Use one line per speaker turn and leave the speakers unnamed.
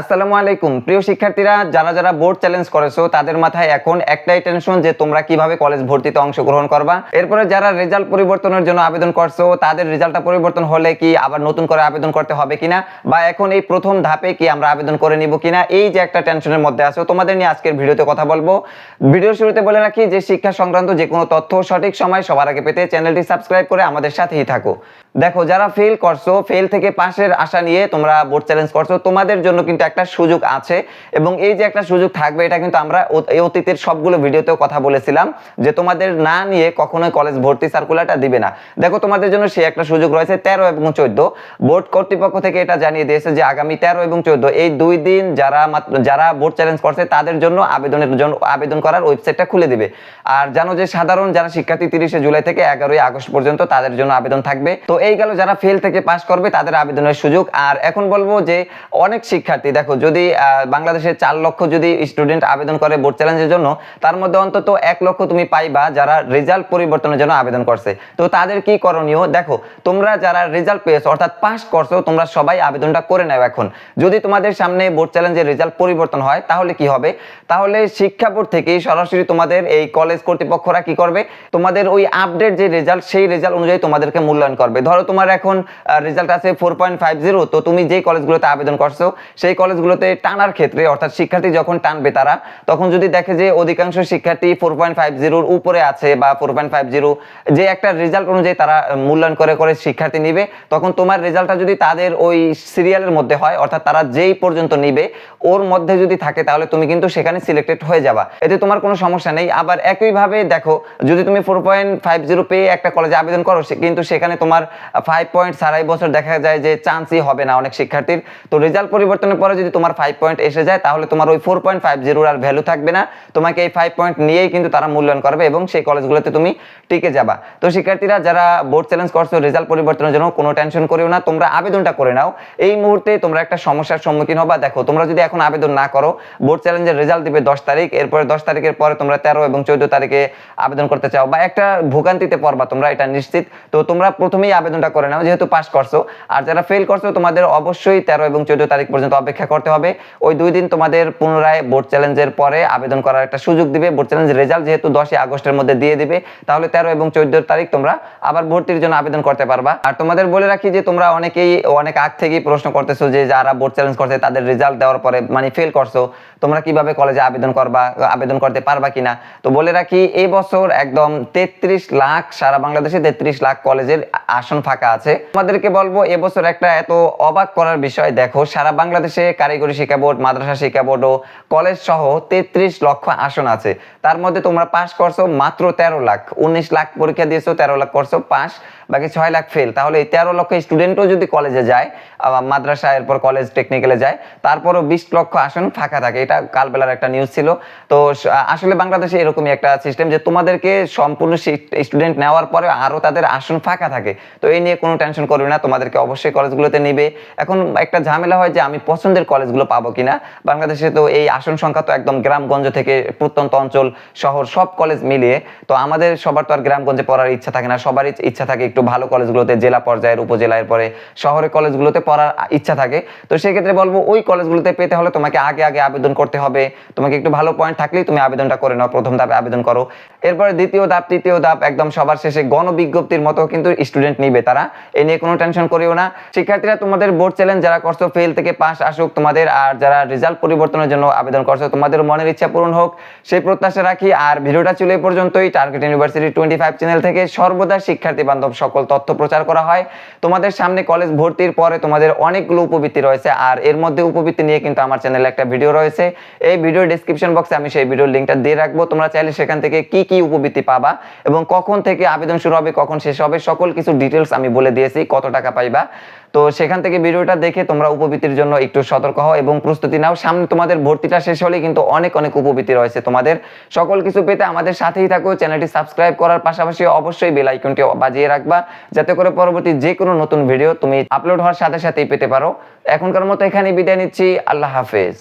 আসসালামু আলাইকুম। প্রিয় শিক্ষার্থীরা, যারা যারা বোর্ড চ্যালেঞ্জ করেছ, তাদের মাথায় এখন একটাই টেনশন যে তোমরা কীভাবে কলেজ ভর্তিতে অংশগ্রহণ করবা। এরপরে যারা রেজাল্ট পরিবর্তনের জন্য আবেদন করছ, তাদের রেজাল্টটা পরিবর্তন হলে কি আবার নতুন করে আবেদন করতে হবে কিনা? বা এখন এই প্রথম ধাপে কি আমরা আবেদন করে নিব কিনা? এই যে একটা টেনশনের মধ্যে আছো, তোমাদের নিয়ে আজকের ভিডিওতে কথা বলব। ভিডিও শুরুতে বলে রাখি যে শিক্ষা সংক্রান্ত যে কোনো তথ্য সঠিক সময় সবার আগে পেতে চ্যানেলটি সাবস্ক্রাইব করে আমাদের সাথেই থাকো। দেখো, যারা ফেল করছ ফেল থেকে পাশের আশা নিয়ে তোমরা বোর্ড চ্যালেঞ্জ করছ, তোমাদের জন্য কিন্তু একটা সুযোগ আছে এবং এই যে একটা সুযোগ থাকবে, এটা কিন্তু আমরা অতীতের সবগুলো ভিডিওতেও কথা বলেছিলাম যে তোমাদের না নিয়ে কখনোই কলেজ ভর্তি সার্কুলারটা দিবে না। দেখো, তোমাদের জন্য সেই একটা সুযোগ রয়েছে, তেরো এবং চোদ্দ। বোর্ড কর্তৃপক্ষ থেকে এটা জানিয়ে দিয়েছে যে আগামী তেরো এবং চোদ্দ, এই দুই দিন যারা যারা বোর্ড চ্যালেঞ্জ করছে, তাদের জন্য আবেদনের জন্য আবেদন করার ওয়েবসাইটটা খুলে দিবে। আর জানো যে সাধারণ যারা শিক্ষার্থী তিরিশে জুলাই থেকে এগারোই আগস্ট পর্যন্ত তাদের জন্য আবেদন থাকবে। তো এই গেল যারা ফেল থেকে পাস করবে, তাদের আবেদনের সুযোগ। আর এখন বলব যে, অনেক শিক্ষার্থী, দেখো, যদি বাংলাদেশে চার লক্ষ যদি স্টুডেন্ট আবেদন করে বোর্ড চ্যালেঞ্জের জন্য, তার মধ্যে অন্তত এক লক্ষ তুমি পাইবা যারা রেজাল্ট পরিবর্তনের জন্য আবেদন করছে। তো তাদের কি করণীয়? দেখো, তোমরা যারা রেজাল্ট পেয়েছ, অর্থাৎ পাস করছ, তোমরা সবাই আবেদনটা করে নাও এখন। যদি তোমাদের সামনে বোর্ড চ্যালেঞ্জের রেজাল্ট পরিবর্তন হয়, তাহলে কি হবে? তাহলে শিক্ষা বোর্ড থেকে সরাসরি তোমাদের এই কলেজ কর্তৃপক্ষরা কি করবে? তোমাদের ওই আপডেট যে রেজাল্ট সেই রেজাল্ট অনুযায়ী তোমাদেরকে মূল্যায়ন করবে। ধরো তোমার এখন রেজাল্ট আছে ফোর পয়েন্ট ফাইভ জিরো তো তুমি যেই কলেজগুলোতে আবেদন করছ, সেই কলেজগুলোতে টানার ক্ষেত্রে, অর্থাৎ শিক্ষার্থী যখন টানবে তারা, তখন যদি দেখে যে অধিকাংশ শিক্ষার্থী ফোর পয়েন্ট ফাইভ জিরোর উপরে আছে বা ফোর পয়েন্ট ফাইভ জিরো যে একটা রেজাল্ট অনুযায়ী তারা মূল্যায়ন করে করে শিক্ষার্থী নিবে, তখন তোমার রেজাল্টটা যদি তাদের ওই সিরিয়ালের মধ্যে হয়, অর্থাৎ তারা যেই পর্যন্ত নিবে, ওর মধ্যে যদি থাকে, তাহলে তুমি কিন্তু সেখানে সিলেক্টেড হয়ে যাবা। এতে তোমার কোনো সমস্যা নেই। আবার একইভাবে দেখো, যদি তুমি ফোর পয়েন্ট ফাইভ জিরো পেয়ে একটা কলেজে আবেদন করো কিন্তু সেখানে তোমার ফাইভ পয়েন্ট সারাই বছর দেখা যায় যে চান্সই হবে না অনেক শিক্ষার্থীর। তো রেজাল্ট পরিবর্তনের পরে যদি তোমার ফাইভ পয়েন্ট এসে যায়, তাহলে তোমার ওই ফোর পয়েন্ট ফাইভ জিরোর আর ভ্যালু থাকবে না। তোমাকে এই ফাইভ পয়েন্ট নিয়েই কিন্তু তারা মূল্যায়ন করবে এবং সেই কলেজগুলোতে তুমি টিকে যাবা। তো শিক্ষার্থীরা, যারা বোর্ড চ্যালেঞ্জ করছ রেজাল্ট পরিবর্তনের জন্য কোনো টেনশন করিও না। তোমরা আবেদনটা করে নাও। এই মুহূর্তে তোমরা একটা সমস্যার সম্মুখীন হবা। দেখো, তোমরা যদি এখন আবেদন না করো বোর্ড চ্যালেঞ্জের রেজাল্ট দিবে দশ তারিখ। এরপরে দশ তারিখের পরে তোমরা তেরো এবং চৌদ্দ তারিখে আবেদন করতে চাও বা একটা ভোগান্তিতে পড়বা তোমরা, এটা নিশ্চিত। তো তোমরা প্রথমেই আবেদনটা করে নাও, যেহেতু পাস করছ। আর যারা ফেল করছ, তোমাদের অবশ্যই তেরো এবং চৌদ্দ তারিখ পর্যন্ত অপেক্ষা করতে হবে। ওই দুই দিন তোমাদের পুনরায় বোর্ড চ্যালেঞ্জের পরে আবেদন করার একটা সুযোগ দিবে। বোর্ড চ্যালেঞ্জ রেজাল্ট যেহেতু দশই আগস্টের মধ্যে দিয়ে দিবে, তাহলে তেরো এবং চৌদ্দ তারিখ তোমরা আবার ভর্তির জন্য আবেদন করতে পারবা। আর তোমাদের বলে রাখি যে তোমরা অনেকেই, অনেক আগ থেকেই প্রশ্ন করতেছো যে যারা বোর্ড চ্যালেঞ্জ করছে, তাদের রেজাল্ট দেওয়ার পরে মানে ফেল করছ, তোমরা কীভাবে কলেজে আবেদন করবা, আবেদন করতে পারবা কিনা? তো বলে রাখি, এই বছর একদম তেত্রিশ লাখ, সারা বাংলাদেশে তেত্রিশ লাখ কলেজের আসন ফাঁকা আছে। তোমাদেরকে বলব, এবছর একটা এত অবাক করার বিষয়, দেখো, সারা বাংলাদেশে কারিগরি শিক্ষা বোর্ড, মাদ্রাসা শিক্ষা বোর্ড ও কলেজ সহ তেত্রিশ লক্ষ আসন আছে। তার মধ্যে তোমরা পাস করছ মাত্র তেরো লাখ। উনিশ লাখ পরীক্ষা দিয়েছ, তেরো লাখ করছ পাস বাকি ছয় লাখ ফেল তাহলে এই তেরো লক্ষ স্টুডেন্টও যদি কলেজে যায় মাদ্রাসা, এরপর কলেজ টেকনিক্যালে যায়, তারপরও বিশ লক্ষ আসন ফাঁকা থাকে। এটা কালবেলার একটা নিউজ ছিল। তো আসলে বাংলাদেশে এরকমই একটা সিস্টেম যে তোমাদেরকে সম্পূর্ণ স্টুডেন্ট নেওয়ার পরে আরও তাদের আসন ফাঁকা থাকে। তো এই নিয়ে কোনো টেনশন করবে না, তোমাদেরকে অবশ্যই কলেজগুলোতে নিবে। এখন একটা ঝামেলা হয় যে আমি পছন্দের কলেজগুলো পাবো কিনা। বাংলাদেশে তো এই আসন সংখ্যা তো একদম গ্রামগঞ্জ থেকে প্রত্যন্ত অঞ্চল, শহর, সব কলেজ মিলিয়ে, তো আমাদের সবার তো আর গ্রামগঞ্জে পড়ার ইচ্ছা থাকে না। সবারই ইচ্ছা থাকে একটু ভালো কলেজগুলোতে, জেলা পর্যায়ের, উপজেলার পরে শহরের কলেজগুলোতে পড়ার ইচ্ছা থাকে। তো সেক্ষেত্রে বলব, ওই কলেজগুলোতে পেতে হলে তোমাকে আগে আগে আবেদন করতে হবে। তোমাকে একটু ভালো পয়েন্ট থাকলেই তুমি আবেদনটা করে নাও, প্রথম ধাপে আবেদন করো। এরপরে দ্বিতীয় ধাপ, তৃতীয় ধাপ, একদম সবার শেষে গণবিজ্ঞপ্তির মতো কিন্তু স্টুডেন্ট নিবে। তারা। এ নিয়ে কোনো টেনশন করিও না। শিক্ষার্থীরা তোমাদের বোর্ড চ্যালেঞ্জ যারা করছ ফেল থেকে পাস আসুক তোমাদের, আর যারা রেজাল্ট পরিবর্তনের জন্য আবেদন করছ, তোমাদের মনের ইচ্ছা পূরণ হোক। সেই প্রত্যাশা রাখি। আর ভিডিওটা ছিল এই পর্যন্তই। Target university twenty five channel থেকে সর্বদা শিক্ষার্থী বান্ধব সকল তথ্য প্রচার করা হয়। তোমাদের সামনে কলেজ ভর্তির পরে তোমাদের অনেকগুলো উপবৃত্তি রয়েছে। আর এর মধ্যে উপবৃত্তি নিয়ে কিন্তু আমার চ্যানেলে একটা ভিডিও রয়েছে। এই ভিডিও ডিসক্রিপশন বক্সে আমি সেই ভিডিওর লিঙ্কটা দিয়ে রাখব। তোমরা চাইলে সেখান থেকে কি কি উপবৃত্তি পাবা এবং কখন থেকে আবেদন শুরু হবে, কখন শেষ হবে, সকল কিছু ডিটেলস আমি বলে দিয়েছি কত টাকা পাইবা। তো সেখান থেকে ভিডিওটা দেখে তোমরা উপবৃত্তির জন্য একটু সতর্ক হও এবং প্রস্তুতি নাও। সামনে তোমাদের ভর্তিটা শেষ হলে কিন্তু অনেক অনেক উপবৃত্তি রয়েছে তোমাদের। সকল কিছু পেতে আমাদের সাথেই থাকো। চ্যানেলটি সাবস্ক্রাইব করার পাশাপাশি অবশ্যই বেল আইকনটি বাজিয়ে রাখবা। যাতে করে পরবর্তী যে কোনো নতুন ভিডিও তুমি আপলোড হওয়ার সাথে সাথেই পেতে পারো। এখনকার মতো এখানে বিদায় নিচ্ছি। আল্লাহ হাফেজ।